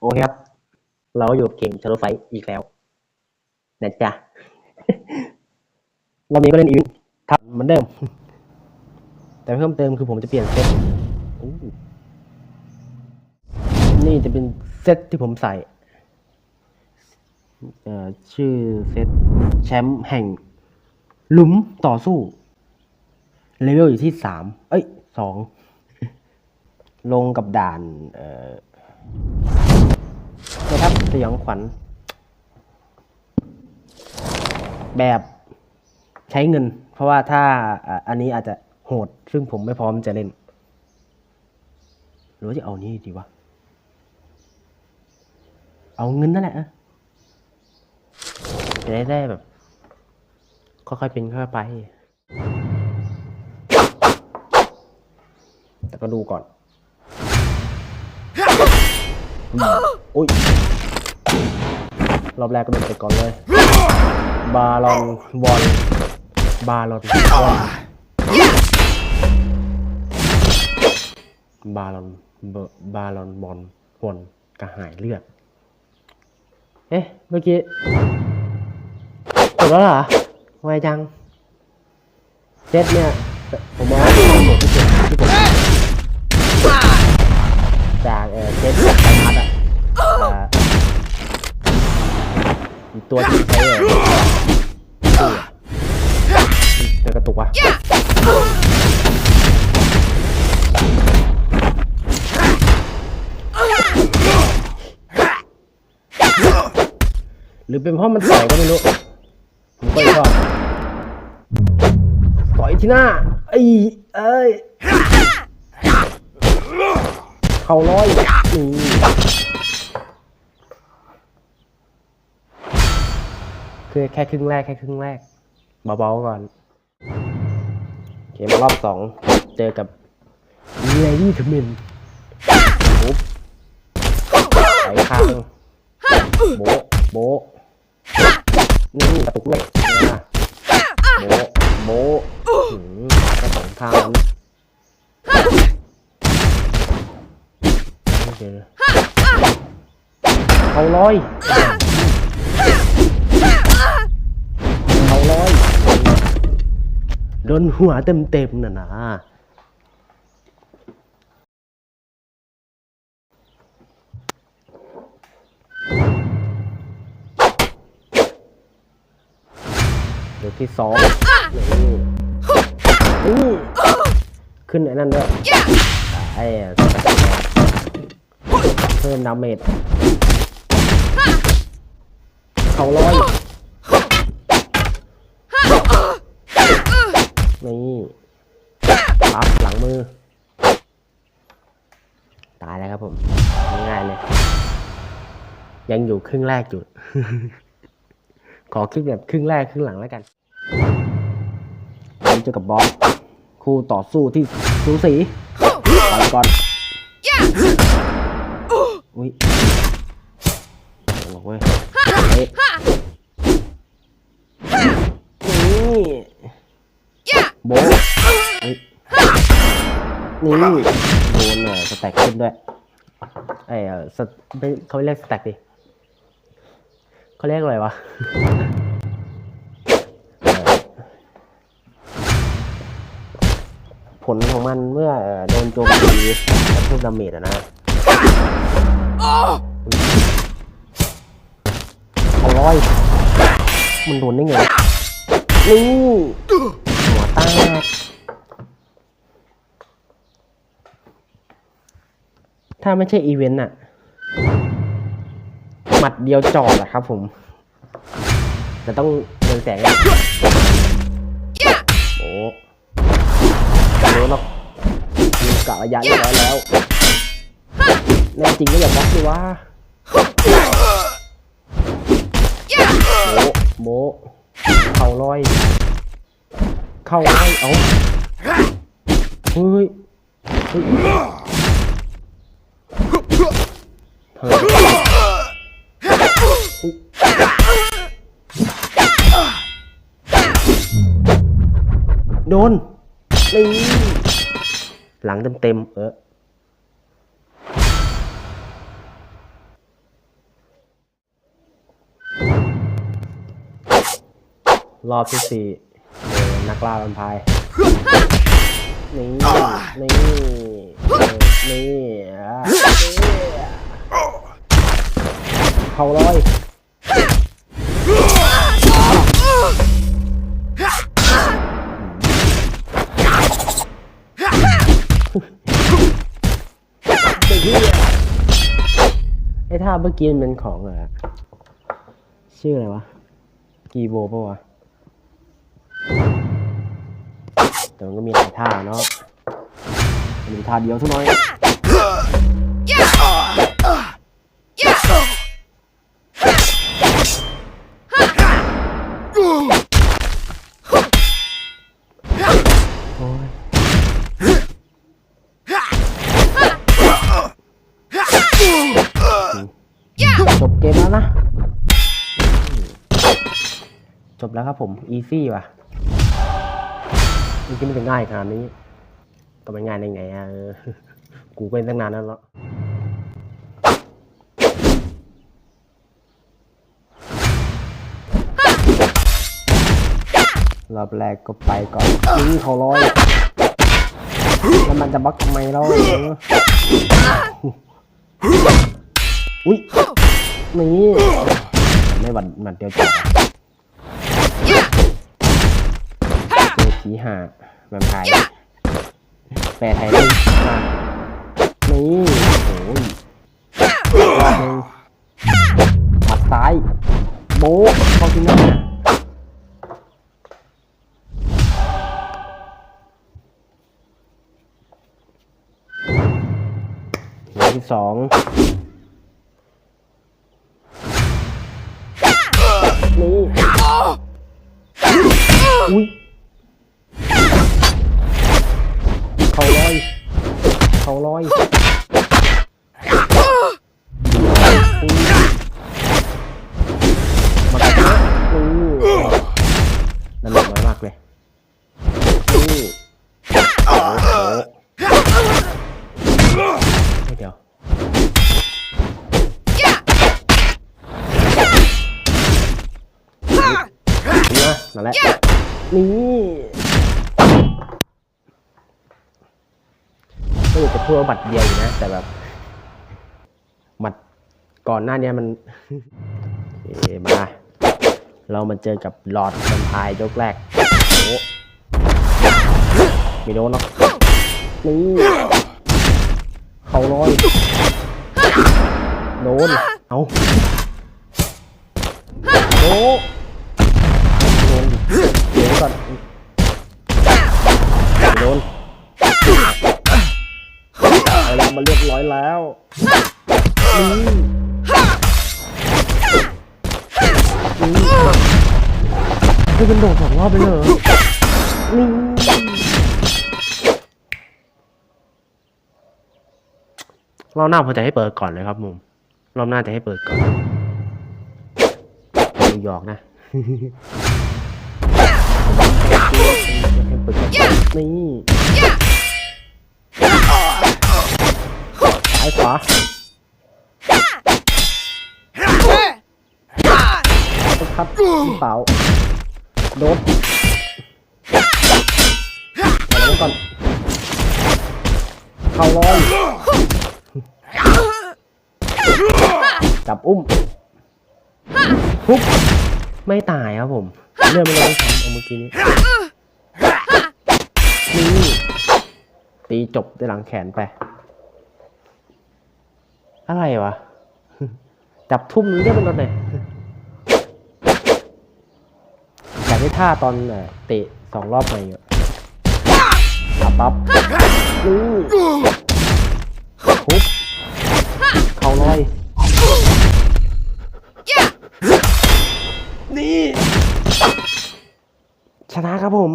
โอเคครับ เราอยู่เกมชาร์ลไฟอีกแล้วนะจ๊ะรอบนี้ก็เล่นอีกทำเหมือนเดิม แต่เพิ่มเติมคือผมจะเปลี่ยนเซตนี่จะเป็นเซตที่ผมใส่เอ่อชื่อเซตแชมป์แห่งหลุมต่อสู้เลเวลอยู่ที่สามเอ้ยสองลงกับด่าน เอ่อ นะครับสยองขวัญ แบบใช้เงิน เพราะว่าถ้าอันนี้อาจจะโหด ซึ่งผมไม่พร้อมจะเล่นหรือจะเอานี่ดีวะ เอาเงินนั่นแหละจะได้ได้แบบ ค่อยๆเป็นค่อยๆไป แต่ก็ดูก่อน อุ้ยรอบแรกก็โดนไปก่อนเลย บาลอนบอลบาลอนบอลบาลอนเบบาลอนบอลบอลกระหายเลือด เอ๊ะ เมื่อกี้จบแล้วเหรอไวจังเจ็ดเนี่ย ผมมองว่าเป็นหมวดที่เจ็ดที่ผมจากเออเจ็ด มีตัวที่ใช้เออตู้อะเจอกระตุกวะหรือเป็นเพราะมันต่อยก็ไม่รู้ผมก็ชอบต่อยที่หน้าไอ้เอ้ยเข่าร้อยนี่ คือแค่ครึ่งแรกแค่ครึ่งแรกเบาๆก่อนเกมรอบสองเจอกับเลดี้ทมินปุ๊บไถคางโบโบนี่กระตุกเลยโบโบกระสองทางเอเขาร้อย โดนหัวเต็มๆน่ะนะเดี๋ยวที่สองนี่ขึ้นไอ้นั่นด้วยไอ้เพิ่มดาเมจเขาร้อย ยังอยู่ครึ่งแรกอยู่ ขอคลิปแบบครึ่งแรกครึ่งหลังแล้วกันผมเจอกับบอสคู่ต่อสู้ที่สูสีต่อยก่อนอุ้ยบอกเว้ยเอ๊ะนี่โบะเอ้ยนี่โดนเอ่อสแต็กขึ้นด้วยไอ้เอ่อสไม่เขาเรียกสแต็กดิ เขาเรียกอะไรวะผลของมันเมื่อโดนโจมตีและเพิ่มดาเมจอะนะเอาร้อย มันโดนได้ไงนี่หัวตกถ้าไม่ใช่อีเวนต์อะ มัดเดียวจอดอะครับผมแต่ต้องเรืองแสงโอ้ไม่รู้หรอกมีกะระยะเรียบร้อยแล้วแน่จริงก็อย่าบล็อกดิวะโมโมเข่าลอย เข่าลอยเอาเฮ้ยเฮ้ย โดนนี่หลังเต็มๆเออรอบที่สี่นักล่าบอนพายนี่นี่นี่นี่เขาลอย เมื่อกี้มันเป็นของเหรอชื่ออะไรวะ กีโบปะวะ แต่มันก็มีหลายท่าเนาะมีท่าเดียวเท่าน้อย มแล้วนะ จบแล้วครับผม อีซี่ว่ะจริงๆมันจะง่ายขนาดนี้ก็ไม่ง่ายได้ไงอะกูเป็นตั้งนานแล้วเนาะรอบแรกก็ไปก่อนยิงเขาร้อยแล้วมันจะบล็อกทำไมเราเอออุ้ย นี่ไม่หวั่นหมันเดียวจบเจอผีห่าแวมไพร์แปลไทยได้มานี่โอ้ยหมัดซ้ายโบ๊ะเข้าที่หน้าที่สอง นั่นแหละ นี่ก็อยากจะพูดว่าบัตรเดียวอยู่นะ แต่แบบบัตรก่อนหน้าเนี้ยมันโอเคมา เรามาเจอกับหลอดแวมไพร์ยกแรกโอ้ไม่โดนหรอกนี่เขาลอยโดน เอา อยแล้วนี่นี่ให้เป็นโดดสองรอบไปเลยเหรอนี่รอบหน้าผมจะให้เปิดก่อนเลยครับมุมรอบหน้าจะให้เปิดก่อนนิวยอร์กนะนี่ วาครับพี่เปล่าโดนเอาลงก่อนเข้าร้อยจับอุ้มทุบไม่ตายครับผมเลื่อนไม่ลงซ้ำเอาเมื่อกี้นี้นี่ตีจบด้วยหลังแขนไป อะไรวะ จับทุ่มนี้ได้เป็นรถไหนอยากได้ท่าตอนเตะสองรอบใหม่อยู่ปับปั๊บนี่ทุบเข่าลอย นี่ ชนะครับผม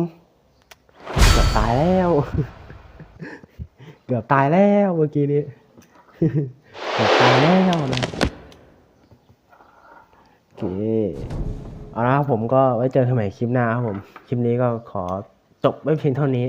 เกือบตายแล้ว เกือบตายแล้วเมื่อกี้นี้ กือบตายแล้วนะโอเคเอาละครับผมก็ไว้เจอกันใหม่คลิปหน้าครับผม คลิปนี้ก็ขอจบไว้เพียงเท่านี้